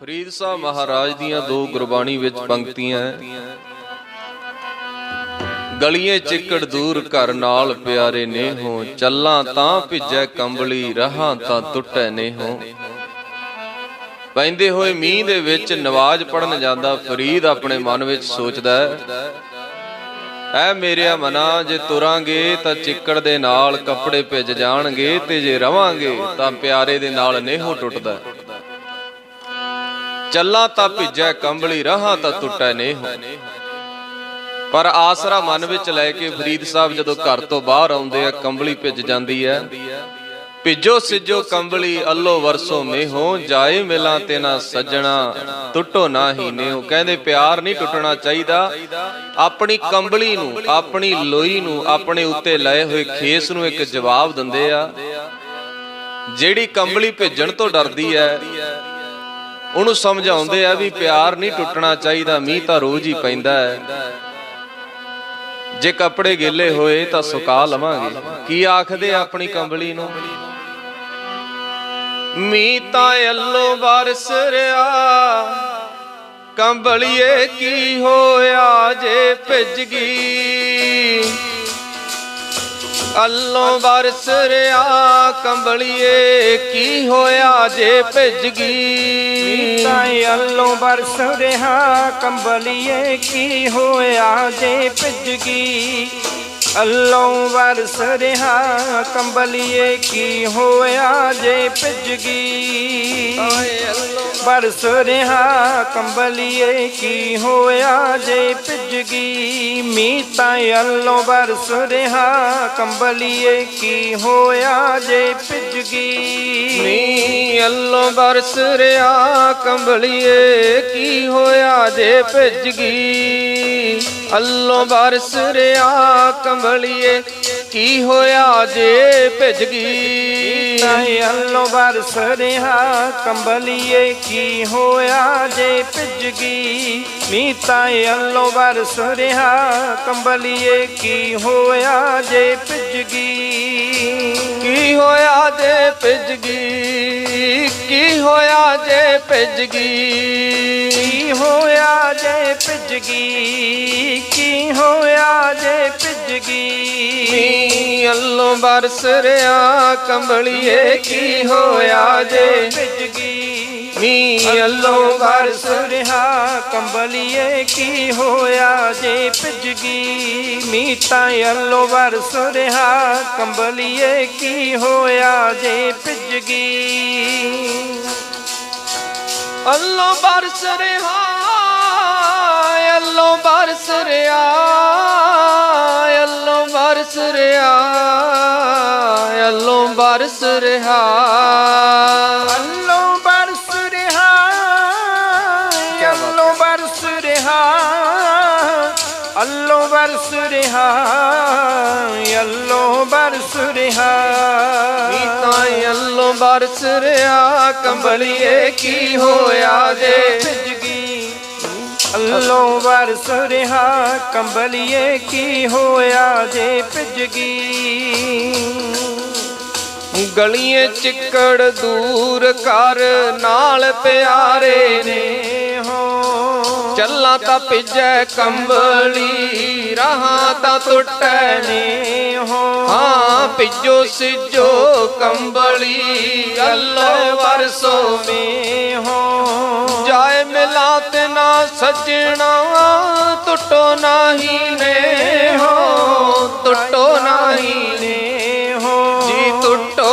ਫਰੀਦ ਸਾਹਿਬ ਮਹਾਰਾਜ ਦੀਆਂ ਦੋ ਗੁਰਬਾਣੀ ਵਿੱਚ ਪੰਕਤੀਆਂ ਹੈ ਗਲੀਏ ਚਿੱਕੜ ਦੂਰ ਘਰ ਨਾਲ ਪਿਆਰੇ ਨੇ ਹੋ ਚੱਲਾਂ ਤਾਂ ਭਿੱਜੈ ਕੰਬਲੀ, ਰਹਾਂ ਤਾਂ ਟੁੱਟੈ ਨੇ ਹੋ ਪੈਂਦੇ ਹੋਏ ਮੀਂਹ ਦੇ ਵਿੱਚ ਨਵਾਜ਼ ਪੜਨ ਜਾਂਦਾ ਫਰੀਦ ਆਪਣੇ ਮਨ ਵਿੱਚ ਸੋਚਦਾ ਹੈ ਐ ਮੇਰਿਆ ਮਨਾ, ਜੇ ਤੁਰਾਂਗੇ ਤਾਂ ਚਿੱਕੜ ਦੇ ਨਾਲ ਕੱਪੜੇ ਭਿੱਜ ਜਾਣਗੇ ਤੇ ਜੇ ਰਵਾਂਗੇ ਤਾਂ ਪਿਆਰੇ ਦੇ ਨਾਲ ਨੇਹੋ ਟੁੱਟਦਾ ਹੈ। ਚੱਲਾਂ ਤਾਂ ਭਿੱਜੈ ਕੰਬਲੀ, ਰਹਾਂ ਤਾਂ ਟੁੱਟੈ ਨੇਹੋ। ਪਰ ਆਸਰਾ ਮਨ ਵਿੱਚ ਲੈ ਕੇ ਫਰੀਦ ਸਾਹਿਬ ਜਦੋਂ ਘਰ ਤੋਂ ਬਾਹਰ ਆਉਂਦੇ ਆ, ਕੰਬਲੀ ਭਿੱਜ ਜਾਂਦੀ ਹੈ। ਭਿੱਜੋ ਸਿੱਜੋ ਕੰਬਲੀ, ਅੱਲੋ ਵਰਸੋ ਮੇਹੋ, ਜਾਏ ਮਿਲਾਂ ਤੇ ਨਾ ਸੱਜਣਾ, ਟੁੱਟੋ ਨਾ ਹੀ ਨੇਹੋ। ਕਹਿੰਦੇ ਪਿਆਰ ਨਹੀਂ ਟੁੱਟਣਾ ਚਾਹੀਦਾ। ਆਪਣੀ ਕੰਬਲੀ ਨੂੰ, ਆਪਣੀ ਲੋਈ ਨੂੰ, ਆਪਣੇ ਉੱਤੇ ਲਏ ਹੋਏ ਖੇਸ ਨੂੰ ਇੱਕ ਜਵਾਬ ਦਿੰਦੇ ਆ। ਜਿਹੜੀ ਕੰਬਲੀ ਭਿੱਜਣ ਤੋਂ ਡਰਦੀ ਹੈ ਉਹਨੂੰ ਸਮਝਾਉਂਦੇ ਆ ਵੀ ਪਿਆਰ ਨਹੀਂ ਟੁੱਟਣਾ ਚਾਹੀਦਾ, ਮੀਂਹ ਤਾਂ ਰੋਜ਼ ਹੀ ਪੈਂਦਾ ਹੈ। ਜੇ ਕੱਪੜੇ ਗਿੱਲੇ ਹੋਏ ਤਾਂ ਸੁਕਾ ਲਵਾਂਗੇ। ਕੀ ਆਖਦੇ ਆ ਆਪਣੀ ਕੰਬਲੀ ਨੂੰ? ਮੀਂਹ ਤਾਂ ਅੱਲੋ ਬਰਸ ਰਿਆ, ਕੰਬਲੀਏ ਕੀ ਹੋਇਆ ਜੇ ਭਿੱਜ ਗਈ? ਅੱਲੋਂ ਬਰਸ ਰਿਆ, ਕੰਬਲੀਏ ਕੀ ਹੋਇਆ ਜੇ ਭਿੱਜ ਗਈ? ਤਾਈ ਅੱਲੋਂ ਬਰਸ ਰਿਹਾ, ਕੰਬਲੀਏ ਕੀ ਹੋਇਆ ਜੇ ਭਿੱਜ ਗਈ? ਅੱਲੋਂ ਬਰਸ ਰਿਹਾ, ਕੰਬਲੀਏ ਕੀ ਹੋਇਆ ਜੇ ਭਿੱਜ ਗਈ? ਬਰਸ ਰਿਹਾ ਕੰਬਲੀਏ, ਕੀ ਹੋਇਆ ਜੇ ਭਿੱਜਗੀ ਗਈ? ਮੀਂਹ ਤਾਂ ਅੱਲੋਂ ਬਰਸ ਰਿਹਾ ਕੰਬਲੀਏ, ਕੀ ਹੋਇਆ ਜੇ ਭਿੱਜਗੀ ਗਈ? ਅੱਲੋ ਅੱਲੋਂ ਬਰਸ ਰਿਆ ਕੰਬਲੀਏ, ਕੀ ਹੋਇਆ ਜੇ ਭਿੱਜਗੀ ਅੱਲੋ ਅੱਲੋਂ ਬਰਸ ਰਿਆ ਕੰਬਲੀਏ ਕੀ ਹੋਇਆ ਜੇ ਭਿੱਜ ਗਈ? ਤਾਏ ਅੱਲੋਂ ਬਰਸ ਰਿਹਾ ਕੰਬਲੀਏ ਕੀ ਹੋਇਆ ਜੇ ਭਿੱਜ ਗਈ? ਮੀਂਹ ਤਾਏ ਅੱਲੋਂ ਬਰਸ ਰਿਹਾ ਕੰਬਲੀਏ ਕੀ ਹੋਇਆ ਜੇ ਭਿੱਜ ਗਈ? ਕੀ ਹੋਇਆ ਜੇ ਭਿੱਜ ਗਈ? ਕੀ ਹੋਇਆ ਜੇ ਭਿੱਜ ਗਈ? ਕੀ ਹੋਇਆ ਜੇ ਭਿੱਜ ਗਈ? ਕੀ ਹੋਇਆ ਜੇ ਭਿੱਜ ਗਈ? ਅੱਲੋਂ ਬਰਸ ਰਿਆ ਕੰਬਲੀਏ ਕੀ ਹੋਇਆ ਜੇ ਭਿੱਜ ਗਈ? ਮੀ ਅੱਲੋਂ ਬਰਸ ਰਿਹਾ, ਕੰਬਲੀਏ ਕੀ ਹੋਇਆ ਜੇ ਭਿੱਜ ਗਈ? ਮੀਂਹ ਤਾਂ ਅੱਲੋ ਵਰਸ ਰਿਹਾ, ਕੰਬਲੀਏ ਕੀ ਹੋਇਆ ਜੇ ਭਿੱਜ ਗਈ? ਅੱਲੋਂ ਬਰਸ ਰਿਹਾ, ਅੱਲੋਂ ਬਰਸ ਰਿਹਾ, ਅੱਲੋਂ ਬਰਸ ਰਿਹਾ, ਅੱਲੋਂ ਬਰਸ ਰਿਹਾ। ਬਰਸ ਰਿਹਾ ਅੱਲੋ ਬਰਸ ਰਿਹਾ। ਤਾਂ ਅੱਲੋਂ ਬਰਸ ਰਿਹਾ ਕੰਬਲੀਏ ਕੀ ਹੋਇਆ ਜੇ? ਭਿੱਜ ਗਈ ਅੱਲੋਂ ਵਰਸ ਰਿਹਾ ਕੰਬਲੀਏ ਕੀ ਹੋਇਆ ਜੇ? ਭਿੱਜ ਗਈ ਗਲੀਆਂ ਚਿੱਕੜ ਦੂਰ ਕਰ ਨਾਲ ਪਿਆਰੇ ਨੇ। ਹੋ ਚੱਲਾਂ ਤਾਂ ਭਿੱਜੈ ਕੰਬਲੀ, ਰਹਾ ਤਾਂ ਟੁੱਟੈ ਨੇ ਹੋ। ਹਾਂ, ਭਿੱਜੋ ਸਿਜੋ ਕੰਬਲੀ, ਅੱਲੋ ਵਰਸੋ ਮੇ ਹੋ। ਜਾਏ ਮਿਲਾ ਨਾ ਸਜਣਾ, ਟੁੱਟੋ ਨਾਹੀ ਨੇ ਹੋ, ਟੁੱਟੋ ਨਾਹੀ ਨੇ ਹੋ। ਜੀ ਟੁੱਟੋ ਹੋ